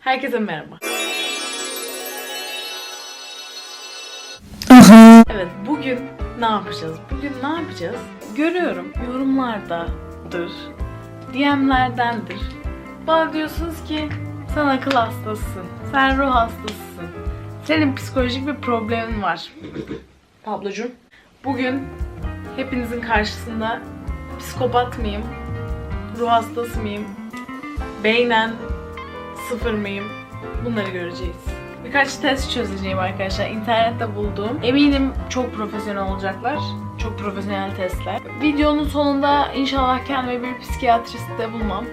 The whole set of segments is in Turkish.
Herkese merhaba. Evet bugün ne yapacağız? Bugün ne yapacağız? Görüyorum yorumlardadır, DM'lerdendir. Bana diyorsunuz ki sen akıl hastasısın, sen ruh hastasısın. Senin psikolojik bir problemin var. Pablocuğum, bugün hepinizin karşısında psikopat mıyım, ruh hastası mıyım, beynen sıfır mıyım? Bunları göreceğiz. Birkaç test çözeceğim arkadaşlar. İnternette bulduğum. Eminim çok profesyonel olacaklar. Çok profesyonel testler. Videonun sonunda inşallah kendime bir psikiyatrist de bulmam.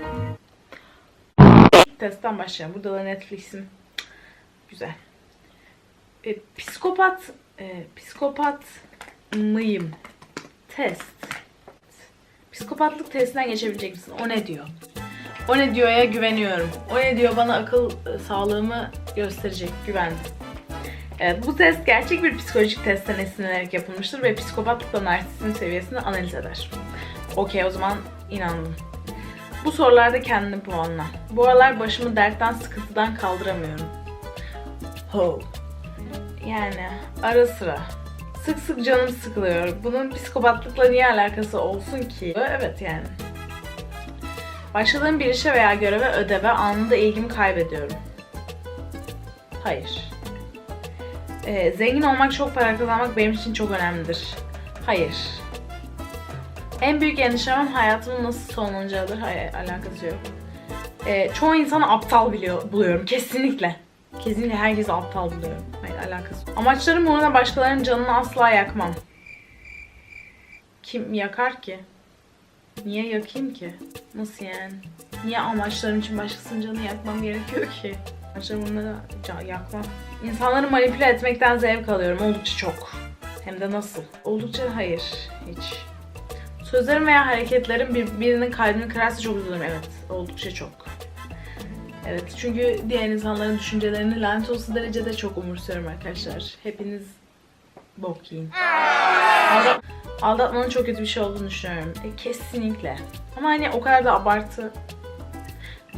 Testten başlayalım. Burada da Netflix'in. Güzel. E, psikopat e, psikopat mıyım? Test. Psikopatlık testinden geçebilecek misin? O ne diyor? O ne diyor'ya güveniyorum. O ne diyor bana akıl e, sağlığımı gösterecek. Güvendim. Evet bu test gerçek bir psikolojik testten esinlenerek yapılmıştır ve psikopatlıkla narsistin seviyesini analiz eder. Okey o zaman inandım. Bu sorularda kendini puanla. Bu aralar başımı dertten sıkıntıdan kaldıramıyorum. Ho. Yani ara sıra. Sık sık canım sıkılıyor. Bunun psikopatlıkla niye alakası olsun ki? Evet yani. Başladığım bir işe veya göreve, ödeve anında ilgimi kaybediyorum. Hayır. Ee, zengin olmak, çok para kazanmak benim için çok önemlidir. Hayır. En büyük endişem hayatımın nasıl sonlanacağıdır. Hayır, alakası yok. Ee, çoğu insanı aptal biliyor, buluyorum. Kesinlikle. Kesinlikle herkesi aptal buluyorum. Hayır, alakası yok. Amaçlarım uğruna başkalarının canını asla yakmam. Kim yakar ki? Niye yakayım ki? Nasıl yani? Niye amaçlarım için başkasının canını yakmam gerekiyor ki? Amaçlarım bunları can- yakmam. İnsanları manipüle etmekten zevk alıyorum. Oldukça çok. Hem de nasıl? Oldukça hayır. Hiç. Sözlerim veya hareketlerim bir, birinin kalbini kırarsa çok üzülürüm. Evet. Oldukça çok. Evet. Çünkü diğer insanların düşüncelerini lanet olsun derecede çok umursuyorum arkadaşlar. Hepiniz bok yiyin. Aldat- Aldatmanın çok kötü bir şey olduğunu düşünüyorum. E, kesinlikle. Ama hani o kadar da abartı.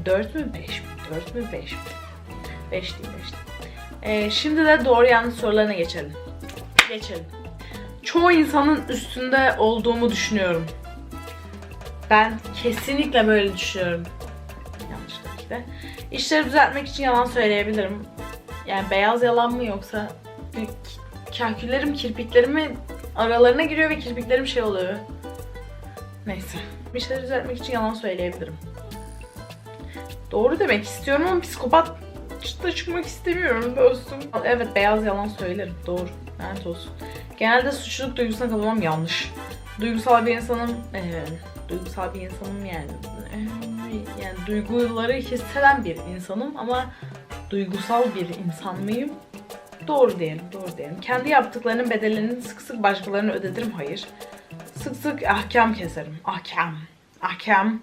4 mü 5 mi? 4 mü 5 mi? 5 değil 5 değil. E, şimdi de doğru yanlış sorularına geçelim. Geçelim. Çoğu insanın üstünde olduğumu düşünüyorum. Ben kesinlikle böyle düşünüyorum. Yanlış tabii de. İşleri düzeltmek için yalan söyleyebilirim. Yani beyaz yalan mı yoksa bir kahküllerim, kirpiklerimi aralarına giriyor ve kirpiklerim şey oluyor. Neyse. Bir şeyler düzeltmek için yalan söyleyebilirim. Doğru demek istiyorum ama psikopat da çıkmak istemiyorum dostum. Evet beyaz yalan söylerim. Doğru. Lanet olsun. Genelde suçluluk duygusuna kapılmam yanlış. Duygusal bir insanım. eee, duygusal bir insanım yani. Eee, yani duyguları hisseden bir insanım ama duygusal bir insan mıyım? Doğru diyelim, doğru diyelim. Kendi yaptıklarının bedelini sık sık başkalarına ödetirim, hayır. Sık sık ahkam keserim. Ahkam. Ahkam.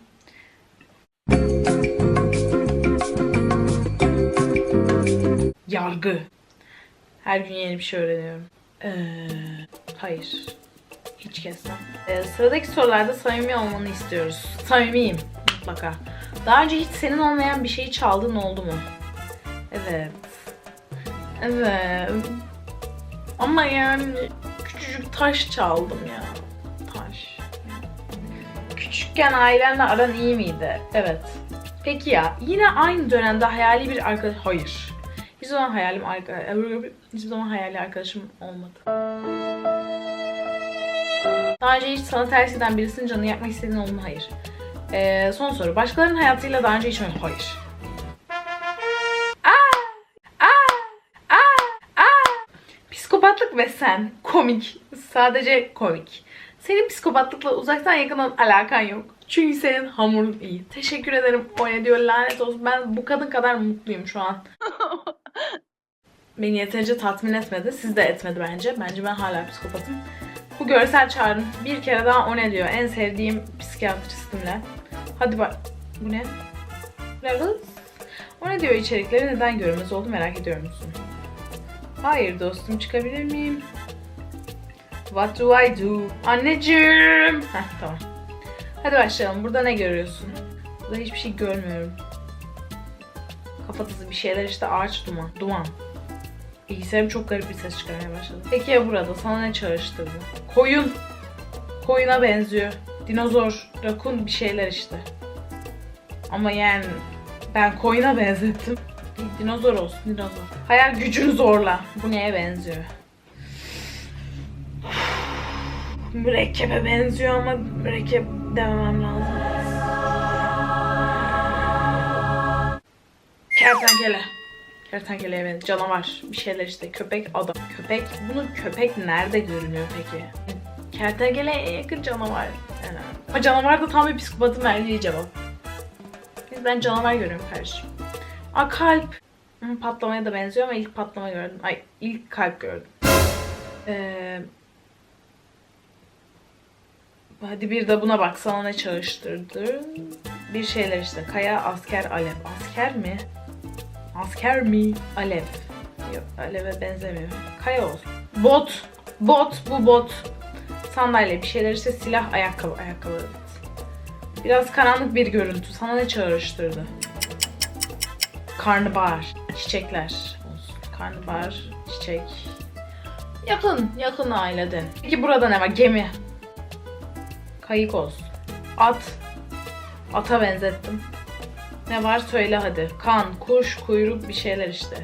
Yargı. Her gün yeni bir şey öğreniyorum. Ee, hayır. Hiç kesmem. Ee, sıradaki sorularda samimi olmanı istiyoruz. Samimiyim mutlaka. Daha önce hiç senin olmayan bir şeyi çaldığın oldu mu? Evet. Evet. Ama yani küçücük taş çaldım ya. Taş. Küçükken ailenle aran iyi miydi? Evet. Peki ya yine aynı dönemde hayali bir arkadaş... Hayır. Hiçbir zaman hayalim arka... Hiçbir zaman hayali arkadaşım olmadı. Daha önce hiç sana ters eden birisinin canını yakmak istediğin oldu mu? Hayır. Ee, son soru. Başkalarının hayatıyla daha önce hiç mi? Hayır. Psikopatlık ve sen komik. Sadece komik. Senin psikopatlıkla uzaktan yakından alakan yok. Çünkü senin hamurun iyi. Teşekkür ederim. O ne diyor lanet olsun. Ben bu kadın kadar mutluyum şu an. Beni yeterince tatmin etmedi. Siz de etmedi bence. Bence ben hala psikopatım. Bu görsel çağrım. Bir kere daha o ne diyor. En sevdiğim psikiyatristimle. Hadi bak. Bu ne? Levels. O ne diyor içerikleri neden görünmez oldu merak ediyor musun? Hayır dostum çıkabilir miyim? What do I do? Anneciğim. Heh tamam. Hadi başlayalım. Burada ne görüyorsun? Burada hiçbir şey görmüyorum. Kafatası bir şeyler işte ağaç duman. Duman. Bilgisayarım çok garip bir ses çıkarmaya başladı. Peki ya burada? Sana ne çağrıştırdı? Koyun. Koyuna benziyor. Dinozor, rakun bir şeyler işte. Ama yani ben koyuna benzettim. Dinozor olsun dinozor. Hayal gücünü zorla. Bu neye benziyor? Mürekkebe benziyor ama mürekkep dememem lazım. Kertenkele. Kertenkeleye benziyor. Canavar. Bir şeyler işte. Köpek, adam. Köpek. Bunu köpek nerede görünüyor peki? Kertenkeleye en yakın canavar. Yani. Ama canavar da tam bir psikopatın verdiği cevap. Ben canavar görüyorum kardeşim. Aa kalp. Patlamaya da benziyor ama ilk patlama gördüm. Ay ilk kalp gördüm. Ee, hadi bir de buna bak sana ne çalıştırdı. Bir şeyler işte. Kaya, asker, alev. Asker mi? Asker mi? Alev. Yok aleve benzemiyor. Kaya olsun. Bot. Bot. Bu bot. Sandalye bir şeyler işte silah, ayakkabı. Ayakkabı. Biraz karanlık bir görüntü. Sana ne çağrıştırdı? Karnabahar. Çiçekler olsun. Karnabahar, çiçek. Yakın, yakın aileden. Peki burada ne var? Gemi. Kayık olsun. At. Ata benzettim. Ne var söyle hadi. Kan, kuş, kuyruk bir şeyler işte.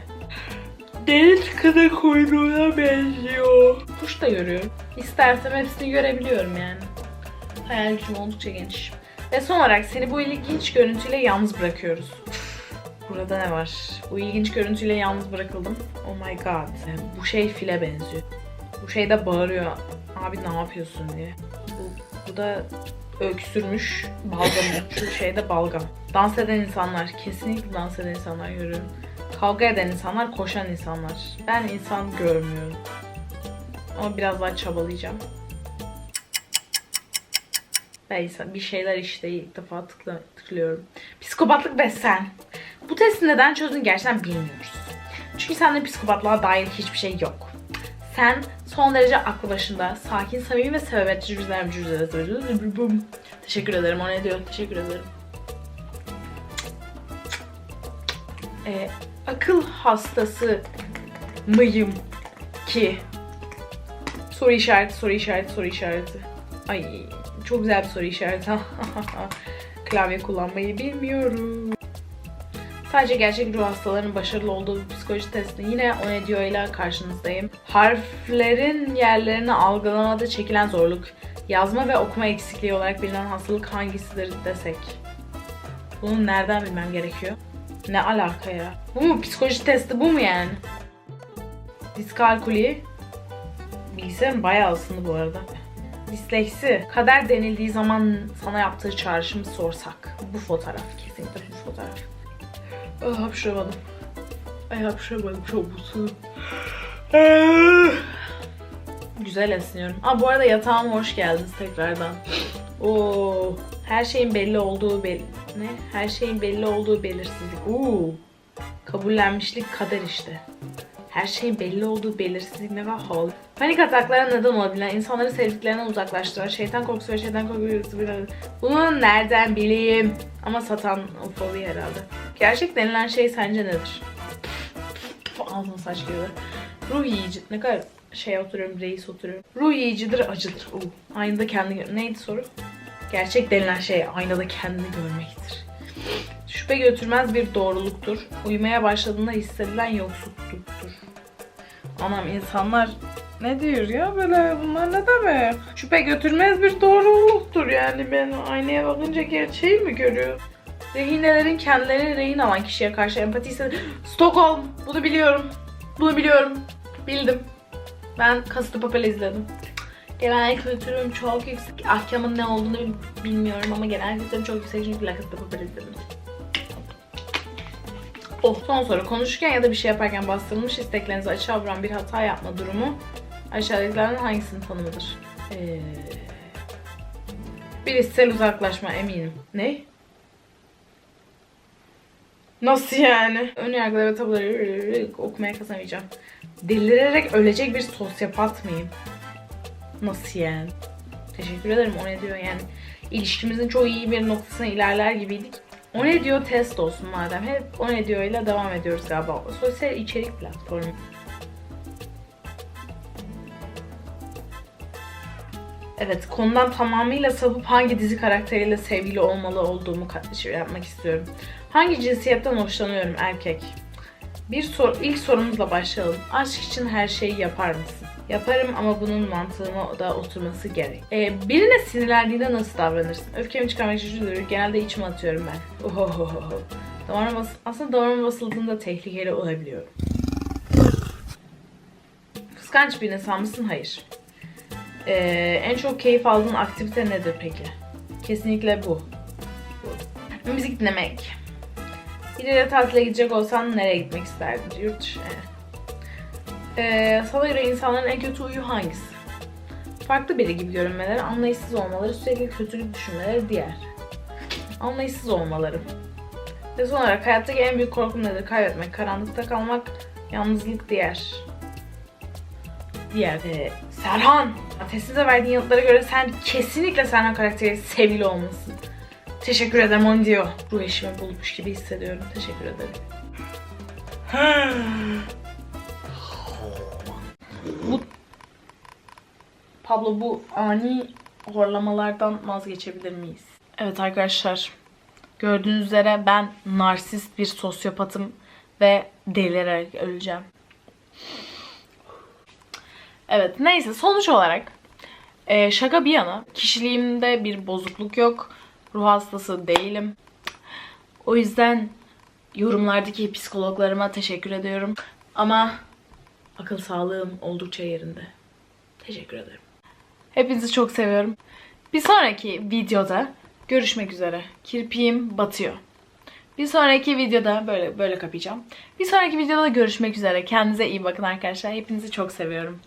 Deniz kızı kuyruğuna benziyor. Kuş da görüyorum. İstersem hepsini görebiliyorum yani. Hayal gücüm oldukça geniş. Ve son olarak seni bu ilginç görüntüyle yalnız bırakıyoruz. Burada ne var? Bu ilginç görüntüyle yalnız bırakıldım. Oh my god. Bu şey file benziyor. Bu şey de bağırıyor. Abi ne yapıyorsun diye. Bu, bu da öksürmüş balgam. Şu şey de balgam. Dans eden insanlar. Kesinlikle dans eden insanlar görüyorum. Kavga eden insanlar, koşan insanlar. Ben insan görmüyorum. Ama biraz daha çabalayacağım. Neyse bir şeyler işte ilk defa tıkla, tıklıyorum. Psikopatlık ve sen. Bu testi neden çözdün gerçekten bilmiyoruz. Çünkü sende psikopatlığa dair hiçbir şey yok. Sen son derece aklı başında, sakin, samimi ve sebebetçi cüzler Teşekkür ederim. O ne diyor? Teşekkür ederim. Ee, akıl hastası mıyım ki? Soru işareti, soru işareti, soru işareti. Ay çok güzel bir soru işareti. Klavye kullanmayı bilmiyorum. Sadece gerçek ruh hastalarının başarılı olduğu psikoloji testi. Yine o ne diyor ile karşınızdayım. Harflerin yerlerini algılamada çekilen zorluk. Yazma ve okuma eksikliği olarak bilinen hastalık hangisidir desek. Bunu nereden bilmem gerekiyor? Ne alaka ya? Bu mu? Psikoloji testi bu mu yani? Diskalkuli. Bilgisayarım bayağı ısındı bu arada. Disleksi. Kader denildiği zaman sana yaptığı çağrışımı sorsak. Bu fotoğraf. Kesinlikle bu fotoğraf. Ah hapşıramadım. Ay hapşıramadım. Çok mutluyum. Güzel esniyorum. Aa bu arada yatağıma hoş geldiniz tekrardan. Oo, her şeyin belli olduğu belli. Ne? Her şeyin belli olduğu belirsizlik. Oo. Kabullenmişlik kader işte. Her şeyin belli olduğu belirsizlik ne var havalı. Panik ataklara neden olabilen, insanları sevdiklerinden uzaklaştıran, şeytan korkusu ve şeytan korkusu Bunu nereden bileyim? Ama satan fobi herhalde. Gerçek denilen şey sence nedir? Ağzına saç gibi. Ruh yiyici. Ne kadar şey oturuyorum, reis oturuyorum. Ruh yiyicidir, acıdır. Oo. Aynada kendini gör. Neydi soru? Gerçek denilen şey aynada kendini görmektir. Şüphe götürmez bir doğruluktur. Uyumaya başladığında hissedilen yoksulluktur. Anam insanlar ne diyor ya böyle bunlar ne demek? Şüphe götürmez bir doğruluktur yani ben aynaya bakınca gerçeği mi görüyorum? Rehinelerin kendilerini rehin alan kişiye karşı empati hisseder. Stockholm bunu biliyorum. Bunu biliyorum. Bildim. Ben Kasıtlı Papel izledim. Genel kültürüm çok yüksek. Ahkamın ne olduğunu bilmiyorum ama genel kültürüm çok yüksek çünkü Kasıtlı Papel izledim. Oh son soru. Konuşurken ya da bir şey yaparken bastırılmış isteklerinizi açığa vuran bir hata yapma durumu aşağıdakilerden hangisinin tanımıdır? Ee, bir içsel uzaklaşma eminim. Ne? Nasıl yani? Ön yargıları ve tabuları okumaya kazanamayacağım. Delirerek ölecek bir sosyopat mıyım? Nasıl yani? Teşekkür ederim o ne diyor yani. İlişkimizin çok iyi bir noktasına ilerler gibiydik. O ne diyor test olsun madem. Hep o ne diyor ile devam ediyoruz galiba. Sosyal içerik platformu. Evet, konudan tamamıyla sapıp hangi dizi karakteriyle sevgili olmalı olduğumu şey yapmak istiyorum. Hangi cinsiyetten hoşlanıyorum erkek? Bir sor ilk sorumuzla başlayalım. Aşk için her şeyi yapar mısın? Yaparım ama bunun mantığıma da oturması gerek. Ee, birine sinirlendiğinde nasıl davranırsın? Öfkemi çıkarmak için. Genelde içime atıyorum ben. Ohohoho. Damarıma bas aslında damarıma basıldığında tehlikeli olabiliyorum. Kıskanç bir insan mısın? Hayır. Ee, en çok keyif aldığın aktivite nedir peki? Kesinlikle bu. bu. Müzik dinlemek. Biriyle tatile gidecek olsan nereye gitmek isterdin? Yurt dışı. Ee, sana göre insanların en kötü uyu hangisi? Farklı biri gibi görünmeleri, anlayışsız olmaları, sürekli kötülük düşünmeleri diğer. Anlayışsız olmaları. Ve son olarak hayattaki en büyük korkum nedir? Kaybetmek, karanlıkta kalmak, yalnızlık diğer. Diğer. Ee, Serhan! Testinize verdiğin yanıtlara göre sen kesinlikle Serhan karakteri sevgili olmalısın. Teşekkür ederim onu diyor. Ruh eşimi bulmuş gibi hissediyorum. Teşekkür ederim. bu Pablo bu ani horlamalardan vazgeçebilir miyiz? Evet arkadaşlar. Gördüğünüz üzere ben narsist bir sosyopatım ve delirerek öleceğim. Evet neyse sonuç olarak e, şaka bir yana kişiliğimde bir bozukluk yok. Ruh hastası değilim. O yüzden yorumlardaki psikologlarıma teşekkür ediyorum. Ama akıl sağlığım oldukça yerinde. Teşekkür ederim. Hepinizi çok seviyorum. Bir sonraki videoda görüşmek üzere. Kirpiğim batıyor. Bir sonraki videoda böyle böyle kapayacağım. Bir sonraki videoda görüşmek üzere. Kendinize iyi bakın arkadaşlar. Hepinizi çok seviyorum.